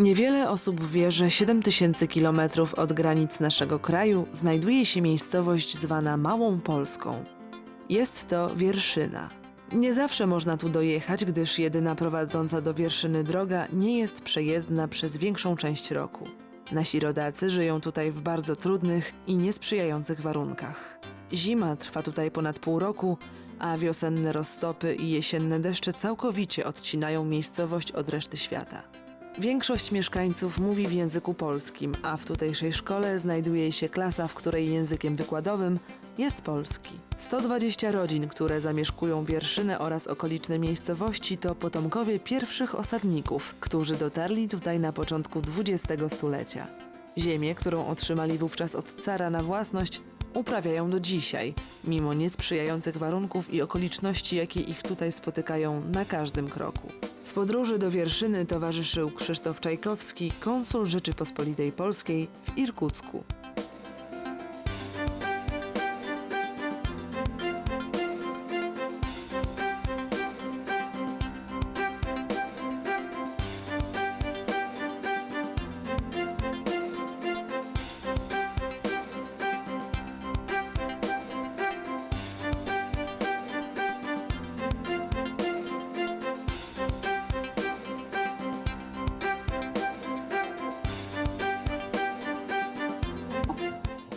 Niewiele osób wie, że 7000 kilometrów od granic naszego kraju znajduje się miejscowość zwana Małą Polską. Jest to Wierszyna. Nie zawsze można tu dojechać, gdyż jedyna prowadząca do Wierszyny droga nie jest przejezdna przez większą część roku. Nasi rodacy żyją tutaj w bardzo trudnych i niesprzyjających warunkach. Zima trwa tutaj ponad pół roku, a wiosenne roztopy i jesienne deszcze całkowicie odcinają miejscowość od reszty świata. Większość mieszkańców mówi w języku polskim, a w tutejszej szkole znajduje się klasa, w której językiem wykładowym jest polski. 120 rodzin, które zamieszkują Wierszynę oraz okoliczne miejscowości, to potomkowie pierwszych osadników, którzy dotarli tutaj na początku XX stulecia. Ziemię, którą otrzymali wówczas od cara na własność, uprawiają do dzisiaj, mimo niesprzyjających warunków i okoliczności, jakie ich tutaj spotykają na każdym kroku. W podróży do Wierszyny towarzyszył Krzysztof Czajkowski, konsul Rzeczypospolitej Polskiej w Irkucku.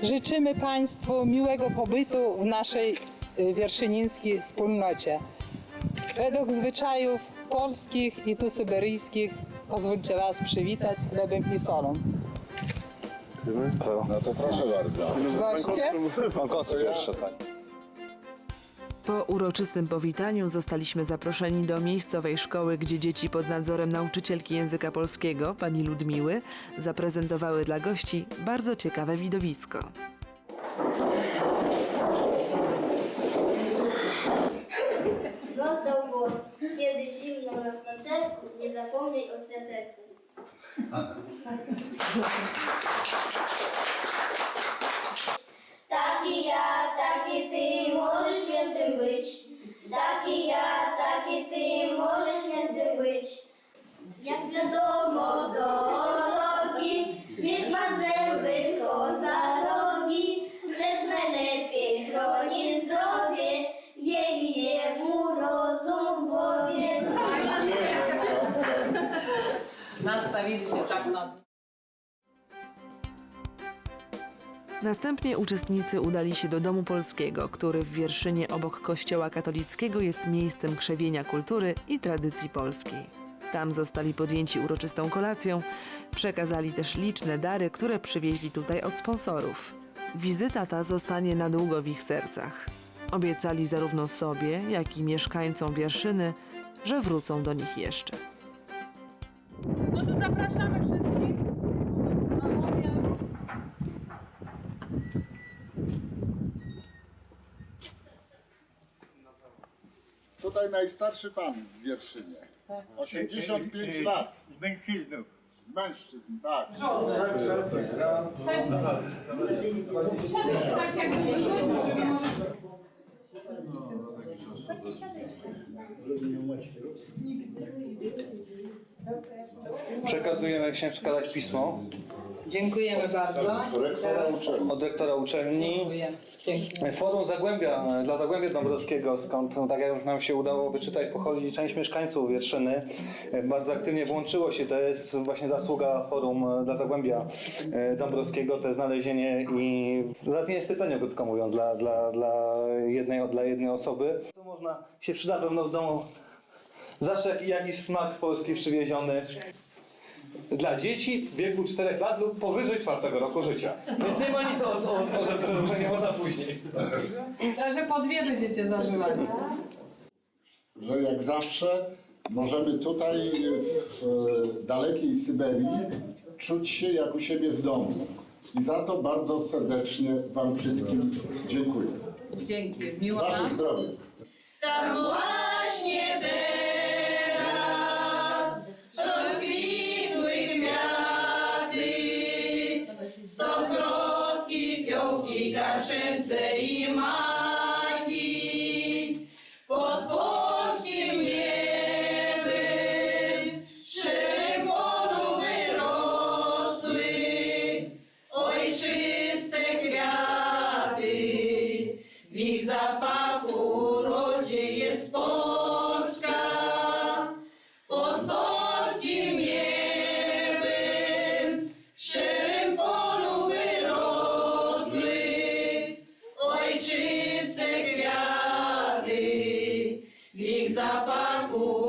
Życzymy Państwu miłego pobytu w naszej y, wierszynińskiej wspólnocie. Według zwyczajów polskich i tu syberyjskich pozwólcie Was przywitać chlebem i solą. No to proszę bardzo. Goście? Pan konsul jeszcze, tak. Po uroczystym powitaniu zostaliśmy zaproszeni do miejscowej szkoły, gdzie dzieci pod nadzorem nauczycielki języka polskiego, pani Ludmiły, zaprezentowały dla gości bardzo ciekawe widowisko. Rozdał głos, kiedy zimno na spacerku, nie zapomnij o sweterku. Nastawili się tak na Następnie uczestnicy udali się do Domu Polskiego, który w Wierszynie obok kościoła katolickiego jest miejscem krzewienia kultury i tradycji polskiej. Tam zostali podjęci uroczystą kolacją, przekazali też liczne dary, które przywieźli tutaj od sponsorów. Wizyta ta zostanie na długo w ich sercach. Obiecali zarówno sobie, jak i mieszkańcom Wierszyny, że wrócą do nich jeszcze. Zapraszamy wszystkich na obiad. Tutaj najstarszy pan w Wierszynie. 85 lat. Z mężczyznów. Z mężczyzn, tak. Jak się przekazać pismo Dziękujemy bardzo. Od rektora uczelni. Dziękujemy. Forum Zagłębia, dla Zagłębia Dąbrowskiego, skąd, no, tak jak już nam się udało wyczytać, pochodzi część mieszkańców Wierszyny. Bardzo aktywnie włączyło się, to jest właśnie zasługa Forum dla Zagłębia e, Dąbrowskiego, to jest znalezienie i załatwienie stypendium, krótko mówiąc, dla, dla, dla, jednej, dla jednej osoby. To można, się przyda pewno w domu zawsze jak- jakiś smak z Polski przywieziony. Dla dzieci w wieku 4 lat lub powyżej 4 roku życia. Więc nie ma nic o, o, o że, że nie można później. Także po dwie będziecie zażywali. Że jak zawsze możemy tutaj w dalekiej Syberii czuć się jak u siebie w domu. I za to bardzo serdecznie Wam wszystkim dziękuję. Dzięki. Miło Wasze zdrowie. Tam właśnie i kaszence i magi. Pod polskim niebem szereg polu wyrosły ojczyste kwiaty. W ich zapachu urodzie jest pol. запаху.